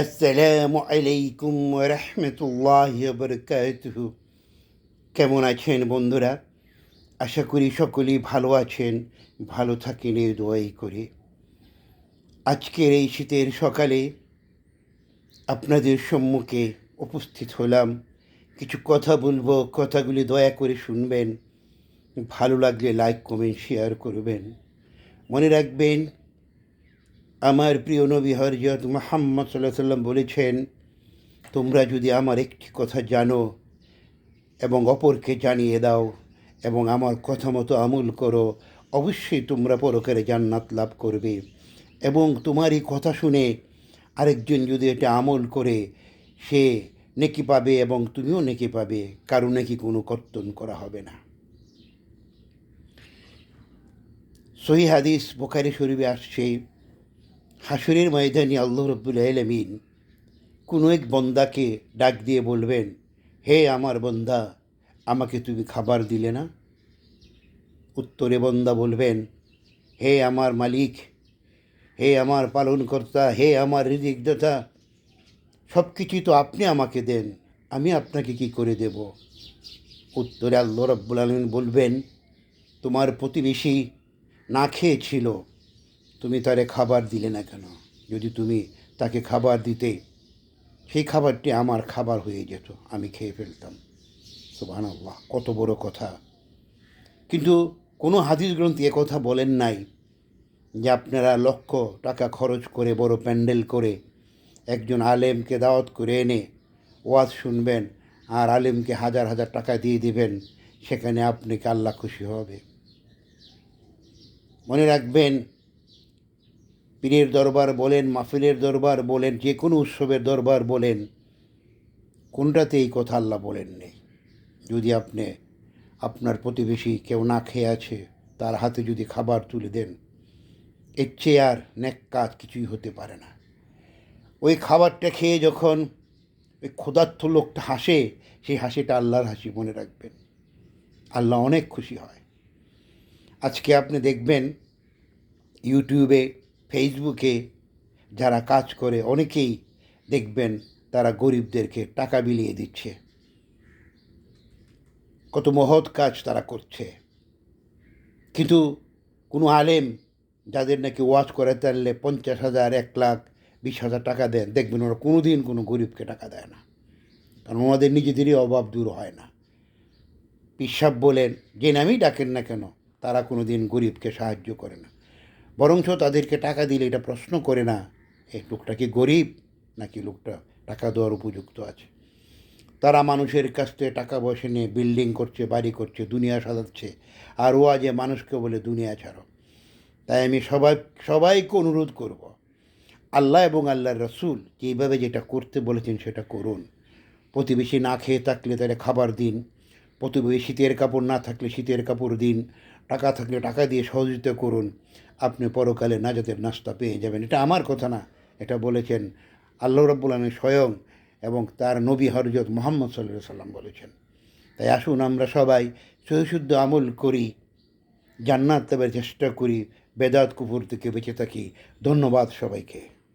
আসসালামু আলাইকুম রহমতুল্লাহ বরকাতুহু কেমন আছেন বন্ধুরা? আশা করি সকলেই ভালো আছেন, ভালো থাকেন এই দোয়াই করে। আজকের এই শীতের সকালে আপনাদের সম্মুখে উপস্থিত হলাম। কিছু কথা বলব, কথাগুলি দয়া করে শুনবেন। ভালো লাগলে লাইক কমেন্ট শেয়ার করবেন। মনে রাখবেন আমার প্রিয় নবী হরজত মোহাম্মদ সাল্লাহ সাল্লাম বলেছেন, তোমরা যদি আমার একটি কথা জানো এবং অপরকে জানিয়ে দাও এবং আমার কথা মতো আমল করো, অবশ্যই তোমরা পরকারে জান্নাত লাভ করবে। এবং তোমার এই কথা শুনে আরেকজন যদি এটা আমল করে, সে নেকি পাবে এবং তুমিও নেকি পাবে। কারও নাকি কোনো কর্তন করা হবে না। সহি হাদিস বোখারি শরীফে আসছে। হাসুরের ময়দানে আল্লাহ রব্বুল আলমিন কোনো এক বন্দাকে ডাক দিয়ে বলবেন, হে আমার বন্দা, আমাকে তুমি খাবার দিলে না? উত্তরে বন্দা বলবেন, হে আমার মালিক, হে আমার পালনকর্তা, হে আমার হৃদিকদাতা সব কিছুই তো আপনি আমাকে দেন, আমি আপনাকে কি করে দেব? উত্তরে আল্লাহ রব্বুল আলমিন বলবেন, তোমার প্রতিবেশী না খেয়েছিল তুমি তারে খাবার দিলে না কেন? যদি তুমি তাকে খাবার দিতে, সেই খাবারটি আমার খাবার হয়ে যেত, আমি খেয়ে ফেলতাম। সুবাহ আল্লাহ কত বড় কথা। কিন্তু কোনো হাদিস গ্রন্থে কথা বলেন নাই যে আপনারা লক্ষ টাকা খরচ করে, বড় প্যান্ডেল করে, একজন আলেমকে দাওয়াত করে এনে ওয়াজ শুনবেন আর আলেমকে হাজার হাজার টাকা দিয়ে দিবেন, সেখানে আপনাকে আল্লাহ খুশি হবে? মনে রাখবেন পীরের দরবার বলেন, মাহফিলের দরবার বলেন, যে কোনো উৎসবের দরবার বলেন, কোনটাতে এই কথা আল্লাহ বলেননি যদি আপনি, আপনার প্রতিবেশী কেউ না খেয়ে আছে, তার হাতে যদি খাবার তুলে দেন, এর চেয়ে আর ন্যাক কাজ কিছুই হতে পারে না। ওই খাবারটা খেয়ে যখন ওই ক্ষুধার্থ লোকটা হাসে, সেই হাসিটা আল্লাহর হাসি মনে রাখবেন। আল্লাহ অনেক খুশি হয়। আজকে আপনি দেখবেন, ইউটিউবে ফেসবুকে যারা কাজ করে, অনেকেই দেখবেন তারা গরিবদেরকে টাকা বিলিয়ে দিচ্ছে। কত মহৎ কাজ তারা করছে। কিন্তু কোনো আলেম যাদের নাকি ওয়াজ করে তাহলে পঞ্চাশ হাজার, এক লাখ, বিশ হাজার টাকা দেন, দেখবেন ওরা কোনো দিন কোনো গরিবকে টাকা দেয় না। কারণ ওনাদের নিজেদেরই অভাব দূর হয় না। পিসাব বলেন, যে নামেই ডাকেন না কেন, তারা কোনো দিন গরিবকে সাহায্য করে না। বরঞ্চ তাদেরকে টাকা দিলে এটা প্রশ্ন করে না, এই লোকটা কি গরিব নাকি লোকটা টাকা দেওয়ার উপযুক্ত আছে? তারা মানুষের কাছ থেকে টাকা পয়সা নিয়ে বিল্ডিং করছে, বাড়ি করছে, দুনিয়া সাজাচ্ছে, আর ও আজ মানুষকে বলে, দুনিয়া ছাড়ো। তাই আমি সবাই, সবাইকে অনুরোধ করব, আল্লাহ এবং আল্লাহর রসুল যেইভাবে যেটা করতে বলেছেন সেটা করুন। প্রতিবেশী না খেয়ে থাকলে তাহলে খাবার দিন। প্রতিবেশী শীতের কাপড় না থাকলে শীতের কাপড় দিন, টাকা থাকলে টাকা দিয়ে সহযোগিতা করুন, আপনি পরকালে নাজাতের নাস্তা পেয়ে যাবেন। এটা আমার কথা না, এটা বলেছেন আল্লাহ রব্বুল আলমী স্বয়ং এবং তার নবী হরজত মোহাম্মদ সাল্লাহ সাল্লাম বলেছেন। তাই আসুন আমরা সবাই সহিশুদ্ধ আমল করি, জান্নাত তবে চেষ্টা করি, বেদাত কুপুর থেকে বেঁচে থাকি। ধন্যবাদ সবাইকে।